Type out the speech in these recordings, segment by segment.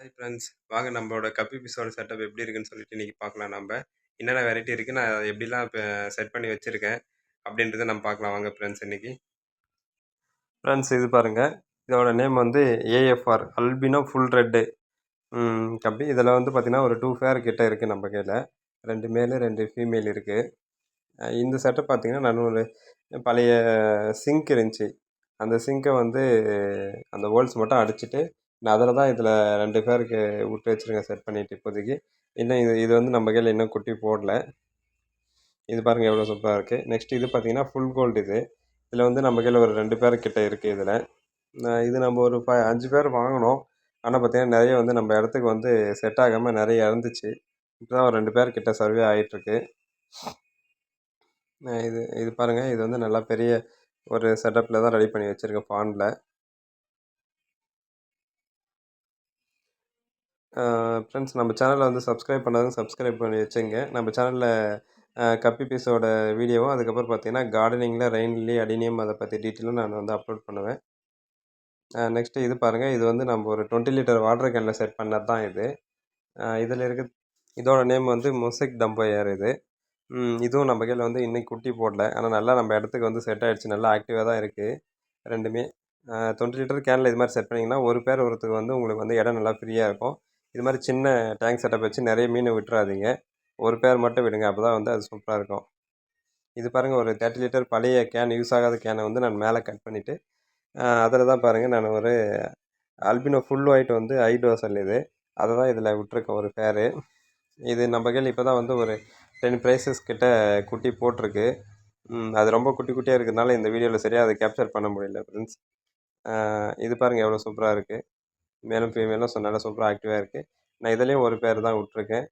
Hi friends வாங்க நம்மளோட கப்பி பிஸோட செட்டப் எப்படி இருக்குன்னு சொல்லிட்டு இன்றைக்கி பார்க்கலாம் நம்ம என்னென்ன வெரைட்டி இருக்குது நான் எப்படிலாம் இப்போ செட் பண்ணி வச்சுருக்கேன் அப்படின்றத நம்ம பார்க்கலாம். வாங்க ஃப்ரெண்ட்ஸ் இன்றைக்கி ஃப்ரெண்ட்ஸ் இது பாருங்கள் இதோட நேம் வந்து ஏஎஃப்ஆர் அல்பினோ ஃபுல் ரெட்டு கப்பி இதில் வந்து பார்த்திங்கன்னா ஒரு டூ ஃபேர் கிட்டே இருக்குது நம்ம கையில். ரெண்டு மேலு ரெண்டு ஃபீமேல் இருக்குது இந்த செட்டப் பார்த்திங்கன்னா நான் ஒரு பழைய சிங்க் இருந்துச்சு. அந்த சிங்கை வந்து அந்த ஹோல்ஸ் மட்டும் அடிச்சுட்டு நான் அதில் தான் இதில் ரெண்டு பேருக்கு விட்டு வச்சுருக்கேன் செட் பண்ணிவிட்டு இப்போதைக்கு. இன்னும் இது இது வந்து நம்ம கையில் இன்னும் குட்டி போடல. இது பாருங்கள் எவ்வளோ சூப்பராக இருக்குது நெக்ஸ்ட் இது பார்த்திங்கன்னா ஃபுல் கோல்டு இது. இதில் வந்து நம்ம கையில் ஒரு ரெண்டு பேர் கிட்டே இருக்குது இதில். இது நம்ம ஒரு ப அஞ்சு பேர் வாங்கினோம். ஆனால் பார்த்திங்கன்னா நிறைய வந்து நம்ம இடத்துக்கு வந்து செட் ஆகாமல் நிறைய இறந்துச்சு. இப்போ தான் ஒரு ரெண்டு பேர் கிட்ட சர்வே ஆகிட்டுருக்கு இது இது பாருங்கள் இது வந்து நல்லா பெரிய ஒரு செட்டப்பில் தான் ரெடி பண்ணி வச்சுருக்கேன். ஃபாண்டில் ஃப்ரெண்ட்ஸ் நம்ம சேனலை வந்து சப்ஸ்கிரைப் பண்ணாதவங்க சப்ஸ்கிரைப் பண்ணி வச்சுங்க. நம்ம சேனலில் கப்பி பீஸோட வீடியோவும் அதுக்கப்புறம் பார்த்தீங்கன்னா கார்டனிங்கில் ரெயின்லி அடினியம் அதை பற்றி டீட்டெயிலும் நான் வந்து அப்லோட் பண்ணுவேன். நெக்ஸ்ட்டு இது பாருங்கள் இது வந்து நம்ம ஒரு டுவெண்ட்டி லிட்டர் வாட்டர் கேனில் செட் பண்ணது தான் இது இதில் இருக்க இதோட நேம் வந்து மொசிக் டம்பையர் இது. இதுவும் நம்ம கையில் வந்து இன்னைக்கு குட்டி போடல. ஆனால் நல்லா நம்ம இடத்துக்கு வந்து செட் ஆகிடுச்சு நல்லா ஆக்டிவாக தான் இருக்குது ரெண்டுமே டுவெண்ட்டி லிட்டர் கேனில் இது மாதிரி செட் பண்ணிங்கன்னா ஒரு பேர் ஒருத்துக்கு வந்து உங்களுக்கு வந்து இடம் நல்லா ஃப்ரீயாக இருக்கும். இது மாதிரி சின்ன டேங்க் செட்டப் வச்சு நிறைய மீன் விட்டுறாதீங்க. ஒரு பேர் மட்டும் விடுங்க அப்போ தான் வந்து அது சூப்பராக இருக்கும். இது பாருங்கள் ஒரு தேர்ட்டி லிட்டர் பழைய கேன் யூஸ் ஆகாத கேனை வந்து நான் மேலே கட் பண்ணிவிட்டு அதில் தான் பாருங்கள் நான் ஒரு அல்பினோ ஃபுல் ஒயிட் வந்து ஐடோசல் இது. அதை தான் இதில் விட்ருக்கேன் ஒரு பேர் இது நம்ம கையில் இப்போ தான் வந்து ஒரு டென் ப்ரைஸஸ் கிட்ட குட்டி போட்டிருக்கு. அது ரொம்ப குட்டி குட்டியாக இருக்கிறதுனால இந்த வீடியோவில் சரியாக அதை கேப்சர் பண்ண முடியல ஃப்ரெண்ட்ஸ் இது பாருங்கள் எவ்வளோ சூப்பராக இருக்குது மேலும் ஃபீமேலும் ஸோ நல்லா சூப்பராக ஆக்டிவாக இருக்குது நான் இதுலேயும் ஒரு பேர் தான் விட்ருக்கேன்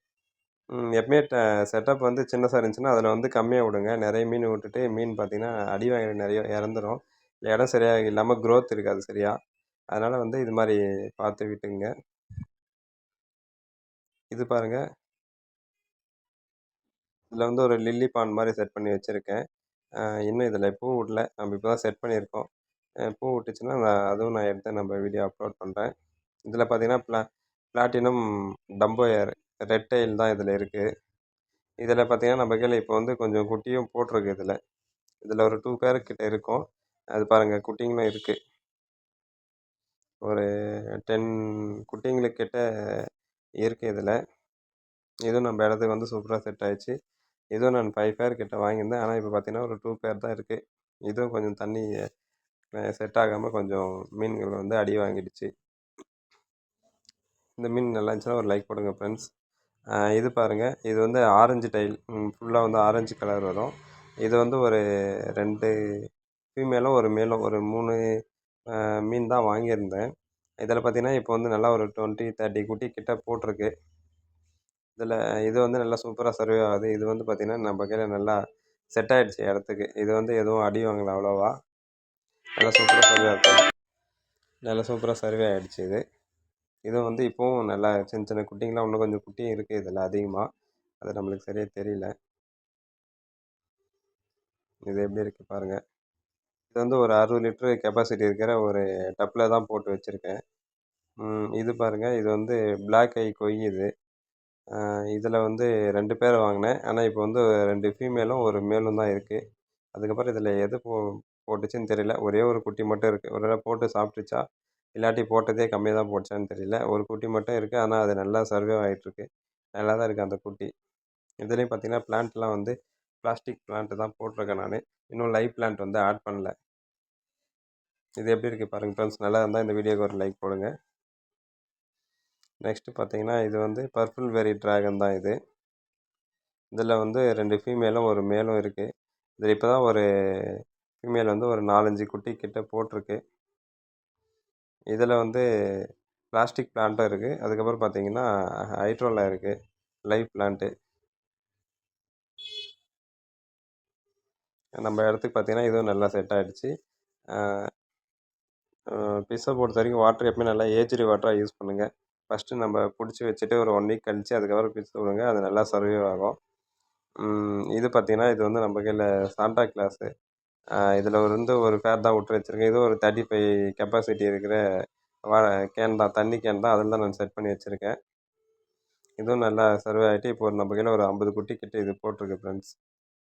எப்பவுமே ட செட்டப் வந்து சின்னதாக இருந்துச்சுன்னா அதில் வந்து கம்மியாக விடுங்க. நிறைய மீன் விட்டுட்டு மீன் பார்த்திங்கன்னா அடி வாங்கி நிறைய இறந்துரும். இல்லை இடம் சரியாக இல்லாமல் க்ரோத் இருக்காது சரியாக அதனால் வந்து இது மாதிரி பார்த்து விட்டுங்க இது பாருங்கள் இதில் வந்து ஒரு லில்லி பான் மாதிரி செட் பண்ணி வச்சுருக்கேன். இன்னும் இதில் பூ விடல. நம்ம இப்போ தான் செட் பண்ணியிருக்கோம் பூ விட்டுச்சுன்னா நான் அதுவும் நான் எடுத்து நம்ம வீடியோ அப்லோட் பண்ணுறேன் இதில் பார்த்தீங்கன்னா ப்ளா பிளாட்டினம் டம்போயர் ரெட் டெயில் தான் இதில் இருக்குது இதில் பார்த்தீங்கன்னா நம்ம கையில் இப்போ வந்து கொஞ்சம் குட்டியும் போட்டிருக்கு இதில். இதில் ஒரு டூ பேர் கிட்ட இருக்கும். அது பாருங்கள் குட்டிங்களும் இருக்குது ஒரு டென் குட்டிங்களுக்கிட்ட இருக்குது இதில். இதுவும் நம்ம இடத்துக்கு வந்து சூப்பராக செட் ஆகிடுச்சு இதுவும் நான் ஃபைவ் பேர் கிட்ட வாங்கியிருந்தேன். ஆனால் இப்போ பார்த்தீங்கன்னா ஒரு டூ பேர் தான் இருக்குது இதுவும் கொஞ்சம் தண்ணி செட் ஆகாமல் கொஞ்சம் மீன்கள் வந்து அடி வாங்கிடுச்சு. இந்த மீன் நல்லா இருந்துச்சுன்னா ஒரு லைக் போடுங்க ஃப்ரெண்ட்ஸ் இது பாருங்கள் இது வந்து ஆரஞ்சு டைல் ஃபுல்லாக வந்து ஆரஞ்சு கலர் வரும். இது வந்து ஒரு ரெண்டு ஃபீமேலும் ஒரு மேலும் ஒரு மூணு மீன் தான் வாங்கியிருந்தேன். இதில் பார்த்திங்கன்னா இப்போ வந்து நல்லா ஒரு டுவெண்ட்டி தேர்ட்டி குட்டி கிட்ட போட்டிருக்கு. இதில் இது வந்து நல்லா சூப்பராக சர்வே ஆகுது. இது வந்து பார்த்திங்கன்னா நம்ம கையில் நல்லா செட் ஆகிடுச்சு இடத்துக்கு. இது வந்து எதுவும் அடி வாங்கலை அவ்வளோவா. நல்லா சூப்பராக சர்வே ஆகும் நல்லா சூப்பராக சர்வே ஆகிடுச்சு இது. இதுவும் வந்து இப்போவும் நல்லா சின்ன சின்ன குட்டிங்கெலாம் இன்னும் கொஞ்சம் குட்டியும் இருக்குது இதில் அதிகமாக அது நம்மளுக்கு சரியாக தெரியல. இது எப்படி இருக்குது பாருங்கள் இது வந்து ஒரு அறுபது லிட்ரு கெப்பாசிட்டி இருக்கிற ஒரு டப்பில் தான் போட்டு வச்சுருக்கேன். இது பாருங்கள் இது வந்து பிளாக் ஐ கொய் இது. இதில் வந்து ரெண்டு பேர் வாங்கினேன். ஆனால் இப்போ வந்து ரெண்டு ஃபீமேலும் ஒரு மேலும் தான் இருக்குது அதுக்கப்புறம் இதில் எது போ போட்டுச்சுன்னு தெரியல. ஒரே ஒரு குட்டி மட்டும் இருக்குது ஒரு வேளை போட்டு சாப்பிட்டுச்சா? இல்லாட்டி போட்டதே கம்மியாக தான் போட்டுச்சான்னு தெரியல. ஒரு குட்டி மட்டும் இருக்குது ஆனால் அது நல்லா சர்வே ஆகிட்டுருக்கு நல்லா தான் இருக்குது அந்த குட்டி. இதுலேயும் பார்த்திங்கன்னா பிளான்ட்லாம் வந்து பிளாஸ்டிக் பிளான்ட்டு தான் போட்டிருக்கேன் நான். இன்னும் லைவ் பிளான்ட் வந்து ஆட் பண்ணல. இது எப்படி இருக்குது பாருங்கள் ஃப்ரெண்ட்ஸ் நல்லா இருந்தால் இந்த வீடியோக்கு ஒரு லைக் போடுங்க. நெக்ஸ்ட்டு பார்த்தீங்கன்னா இது வந்து பர்பிள் வெரி ட்ராகன் தான் இது. இதில் வந்து ரெண்டு ஃபீமேலும் ஒரு மேலும் இருக்குது இதில் இப்போ தான் ஒரு ஃபீமேல் வந்து ஒரு நாலஞ்சு குட்டி கிட்ட போட்டிருக்கு. இதில் வந்து பிளாஸ்டிக் பிளான்ட்டும் இருக்குது அதுக்கப்புறம் பார்த்தீங்கன்னா ஹைட்ரோவில் இருக்குது லைவ் பிளான்ட்டு. நம்ம இடத்துக்கு பார்த்தீங்கன்னா இதுவும் நல்லா செட் ஆகிடுச்சு பிஸ்ஸை பொறுத்த வரைக்கும் வாட்டர் எப்பவுமே நல்லா ஏஜ்ரி வாட்டராக யூஸ் பண்ணுங்கள் ஃபஸ்ட்டு நம்ம பிடிச்சி வச்சுட்டு ஒரு ஒன் வீக் கழித்து அதுக்கப்புறம் பிஸ் விடுங்க. அது நல்லா சர்வே ஆகும். இது பார்த்திங்கன்னா இது வந்து நம்ம கையில் சாண்டா கிளாஸு. இதில் இருந்து ஒரு ஃபேர் தான் விட்டு வச்சுருக்கேன். இது ஒரு தேர்ட்டி ஃபைவ் கெப்பாசிட்டி இருக்கிற வா கேன் தான் தண்ணி கேன் தான். அதில் தான் நான் செட் பண்ணி வச்சுருக்கேன். இதுவும் நல்லா சர்வே ஆகிட்டு இப்போ நம்ம கையில் ஒரு ஐம்பது குட்டி கிட்ட இது போட்டிருக்கு ஃப்ரெண்ட்ஸ்